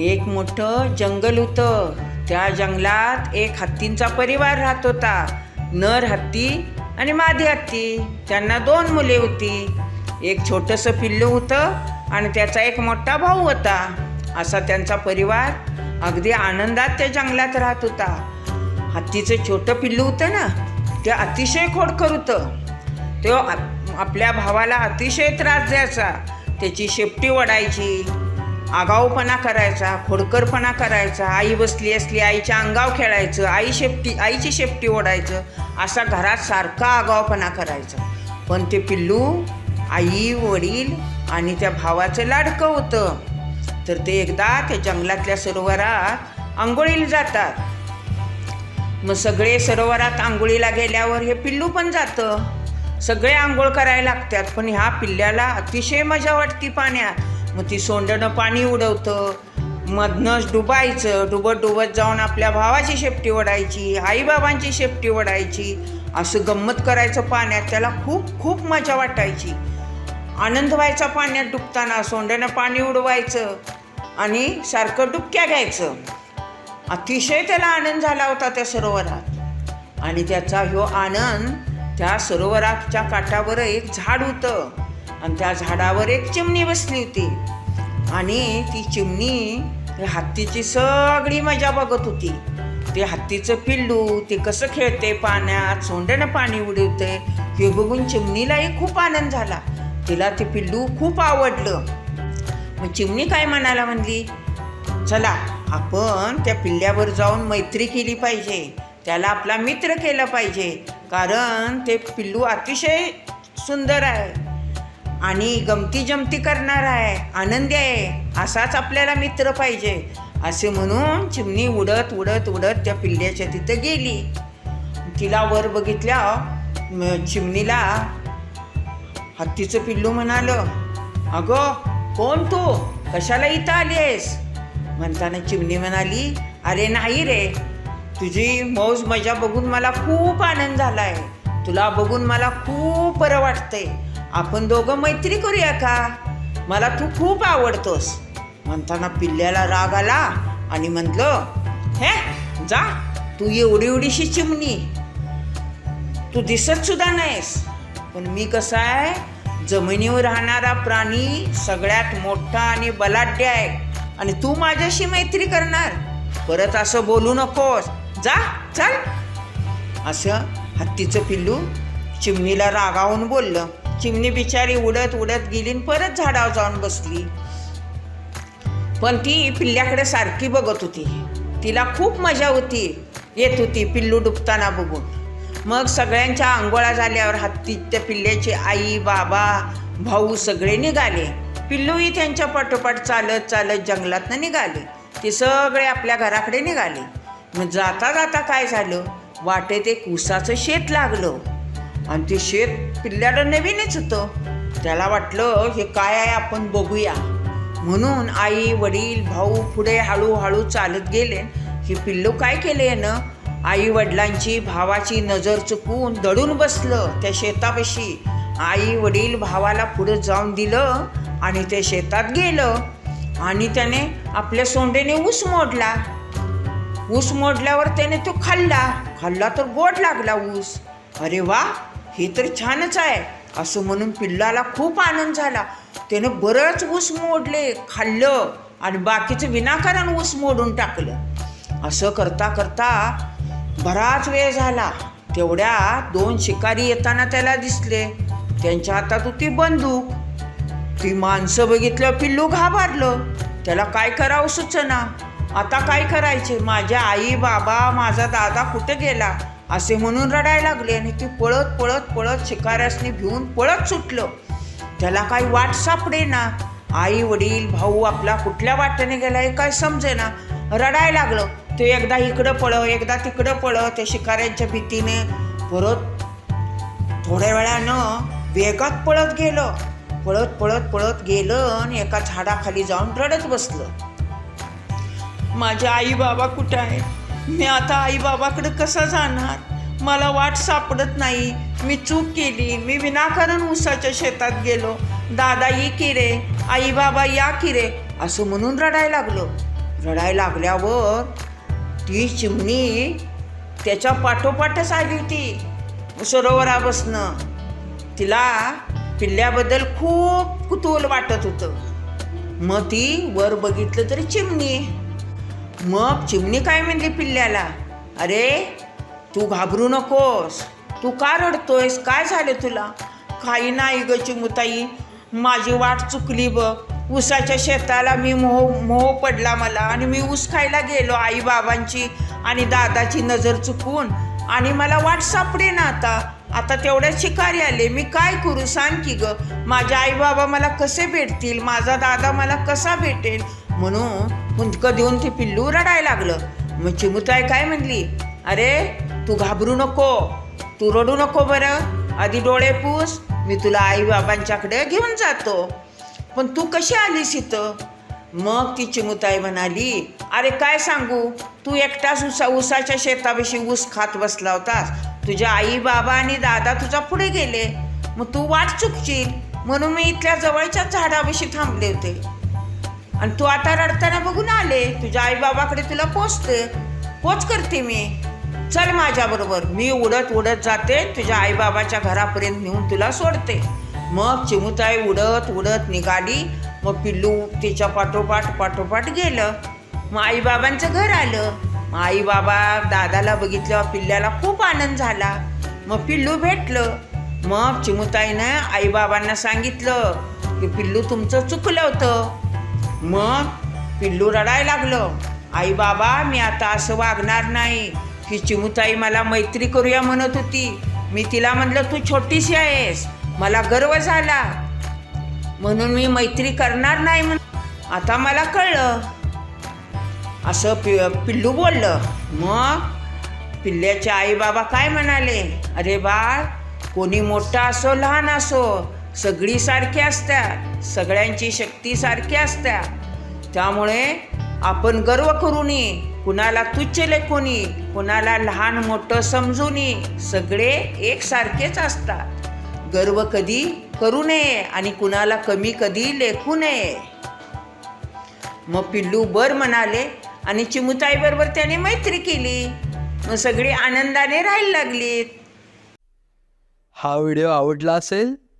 एक मोठं जंगल होतं. त्या जंगलात एक हत्तींचा परिवार राहत होता. नर हत्ती आणि मादी हत्ती. त्यांना दोन मुले होती. एक छोटंसं पिल्लू होतं आणि त्याचा एक मोठा भाऊ होता. असा त्यांचा परिवार अगदी आनंदात त्या जंगलात राहत होता. हत्तीचं छोटं पिल्लू होतं ना ते अतिशय खोडकर होतं. तो आपल्या भावाला अतिशय त्रास द्यायचा. त्याची शेपटी वडायची आगाऊपणा करायचा खोडकरपणा करायचा आई बसली असली आईच्या अंगाव खेळायचं आई शेपटी आईची शेपटी ओढायचं असा घरात सारखा आगाऊपणा करायचा. पण ते पिल्लू आई वडील आणि त्या भावाचं लाडकं होतं. तर ते एकदा त्या जंगलातल्या सरोवरात आंघोळीला जातात. मग सगळे सरोवरात आंघोळीला गेल्यावर हे पिल्लू पण जातं. सगळे आंघोळ करायला लागतात पण ह्या पिल्ल्याला अतिशय मजा वाटती पाण्यात. मग ती सोंडणं पाणी उडवतं मधनंच डुबायचं डुबत डुबत जाऊन आपल्या भावाची शेपटी ओढायची आईबाबांची शेपटी ओढायची असं गंमत करायचं पाण्यात त्याला खूप खूप मजा वाटायची. आनंद व्हायचा पाण्यात डुबताना सोंड्यानं पाणी उडवायचं आणि सारखं डुबक्या घ्यायचं. अतिशय त्याला आनंद झाला होता त्या सरोवरात. आणि त्याचा ह्यो आनंद त्या सरोवराच्या काठावर एक झाड होतं. आणि त्या झाडावर एक चिमणी बसली होती. आणि ती चिमणी हत्तीची सगळी मजा बघत होती. ते हत्तीचं पिल्लू ते कसं खेळते पाण्यात सोंड्यानं पाणी उडवते हे बघून चिमणीलाही खूप आनंद झाला. तिला ते पिल्लू खूप आवडलं. मग चिमणी काय म्हणाला म्हणली? चला आपण त्या पिल्ल्यावर जाऊन मैत्री केली पाहिजे. त्याला आपला मित्र केला पाहिजे. कारण ते पिल्लू अतिशय सुंदर आहे. आणि गमती जमती करणार आहे. आनंदी आहे. असाच आपल्याला मित्र पाहिजे. असे म्हणून चिमणी उडत उडत उडत त्या पिल्ल्याच्या तिथं गेली. तिला वर बघितल्या चिमणीला हत्तीचं पिल्लू म्हणालं अगं कोण तू? कशाला इथं आलीस म्हणताना चिमणी म्हणाली अरे नाही रे. तुझी मौज मजा बघून मला खूप आनंद झाला आहे तुला बघून मला खूप बरं वाटतंय. आपण दोघं मैत्री करूया का? मला तू खूप आवडतोस. म्हणताना पिल्ल्याला राग आला आणि म्हटलं हे जा तू एवढी एवढीशी चिमणी. तू दिसत सुद्धा नाहीस. पण मी कसं आहे जमिनीवर राहणारा प्राणी सगळ्यात मोठा आणि बलाढ्य आहे आणि तू माझ्याशी मैत्री करणार. परत असं बोलू नकोस. जा चल. असं हत्तीचं पिल्लू चिमणीला रागावून बोललं. चिमणी बिचारी उडत उडत गेली आणि परत झाडावर जाऊन बसली. पण ती पिल्ल्याकडे सारखी बघत होती. तिला खूप मजा होती येत होती पिल्लू डुबताना बघून. मग सगळ्यांच्या आंघोळा झाल्यावर हत्ती त्या पिल्ल्याची आई बाबा भाऊ सगळे निघाले. पिल्लूही त्यांच्या पाठोपाठ चालत चालत जंगलातनं निघाले. ते सगळे आपल्या घराकडे निघाले. मग जाता जाता काय झालं? वाटेत एक ऊसाचं शेत लागलं. आणि ते शेत पिल्ल्याला नवीनच होतं. त्याला वाटलं हे काय आहे? आपण बघूया. म्हणून आई वडील भाऊ पुढे हळूहळू चालत गेले. हे पिल्लू काय केले ना आई वडिलांची भावाची नजर चुकून दडून बसलं त्या शेतापाशी. आई वडील भावाला पुढे जाऊन दिलं आणि ते शेतात गेलं. आणि त्याने आपल्या सोंडेने ऊस मोडला. ऊस मोडल्यावर त्याने तो खाल्ला. खाल्ला तर गोड लागला ऊस. अरे वा! हे तर छानच आहे. असं म्हणून पिल्लाला खूप आनंद झाला. त्यानं बरंच ऊस मोडले खाल्लं आणि बाकीचं विनाकारण ऊस मोडून टाकलं. असं करता करता बराच वेळ झाला. तेवढ्या दोन शिकारी येताना त्याला दिसले. त्यांच्या हातात होती बंदूक. ती माणसं बघितलं पिल्लू घाबरलं. त्याला काय करावं सुचना? आता काय करायचे? माझ्या आई बाबा माझा दादा कुठे गेला? असे म्हणून रडायला लागले आणि ती पळत पळत पळत शिकाऱ्यासनी भिवून पळत सुटलं. त्याला काही वाट सापडे ना आई वडील भाऊ आपला कुठल्या वाटेने गेला हे काय समजे ना रडायला लागलं. ते एकदा इकडं पळ एकदा तिकडं पळ त्या शिकाऱ्यांच्या भीतीने परत थोड्या वेळानं वेगात पळत गेलं. पळत पळत पळत गेलं आणि एका झाडाखाली जाऊन रडत बसलं. माझे आई बाबा कुठे आहे मी आता आईबाबाकडं कसं जाणार? मला वाट सापडत नाही. मी चूक केली. मी विनाकारण उसाच्या शेतात गेलो. दादा ये किरे आईबाबा आई बाबा या किरे असं म्हणून रडायला लागलो. रडायला लागल्यावर ती चिमणी त्याच्या पाठोपाठच आली होती. सरोवरापासनं. तिला पिल्ल्याबद्दल खूप कुतूहल वाटत होतं. मग ती वर बघितलं तरी चिमणी. मग चिमणी काय म्हणली पिल्ल्याला? अरे तू घाबरू नकोस. तू का रडतोयस? काय झालं तुला? काही नाही ग चिमुताई. माझी वाट चुकली बघ. ऊसाच्या शेताला मी मोह मोह पडला मला आणि मी ऊस खायला गेलो आई बाबांची आणि दादाची नजर चुकून. आणि मला वाट सापडे ना आता. आता तेवढ्या शिकारी आले. मी काय करू? सांग की ग. माझे आई बाबा मला कसे भेटतील? माझा दादा मला कसा भेटेल? म्हणून हुंदकं देऊन ते पिल्लू रडायला लागलं. मग चिमुताई काय म्हणली? अरे तू घाबरू नको. तू रडू नको बरं. आधी डोळे पूस. मी तुला आई बाबांच्याकडे घेऊन जातो. पण तू कशी आलीस इथं? मग ती चिमुताई म्हणाली अरे काय सांगू? तू एकटाच उसा उसाच्या शेताविषयी ऊस खात बसला होतास. तुझ्या आई बाबा आणि दादा तुझा पुढे गेले. मग तू वाट चुकशील. म्हणून मी इथल्या जवळच्या झाडाविषयी थांबले होते. आणि तू आता रडताना बघून आले. तुझ्या आईबाबाकडे तुला पोचते. पोच करते मी. चल माझ्याबरोबर मी उडत उडत जाते. तुझ्या आईबाबाच्या घरापर्यंत नेऊन तुला सोडते. मग चिमुताई उडत उडत निघाली. मग पिल्लू तिच्या पाठोपाठ पाठोपाठ गेलं. मग आईबाबांचं घर आलं. मग आईबाबा दादाला बघितल्यावर पिल्ल्याला खूप आनंद झाला. मग पिल्लू भेटलं. मग चिमुताईनं आईबाबांना सांगितलं की पिल्लू तुमचं चुकलं होतं. मग पिल्लू रडायला लागलं. आई बाबा मी आता असं वागणार नाही. की चिमुताई मला मैत्री करूया म्हणत होती. मी तिला म्हटलं तू छोटीशी आहेस. मला गर्व झाला. म्हणून मी मैत्री करणार नाही म्हण आता मला कळलं. असं पि पिल्लू बोललं. मग पिल्ल्याचे आई बाबा काय म्हणाले? अरे बाळ कोणी मोठा असो लहान असो सगळी सारखी असतात सगळ्यांची शक्ती सारखी असतात. त्यामुळे आपण गर्व करू नये कुणाला तुच्छ लेखुनी कुणाला लहान मोठं समजू नये सगळे एकसारखेच असतात. गर्व कधी करू नये आणि कुणाला कमी कधी लेखू नये. मग पिल्लू बर म्हणाले आणि चिमुताईबरोबर त्याने मैत्री केली. मग सगळी आनंदाने राहायला लागलीत. हा व्हिडिओ आवडला असेल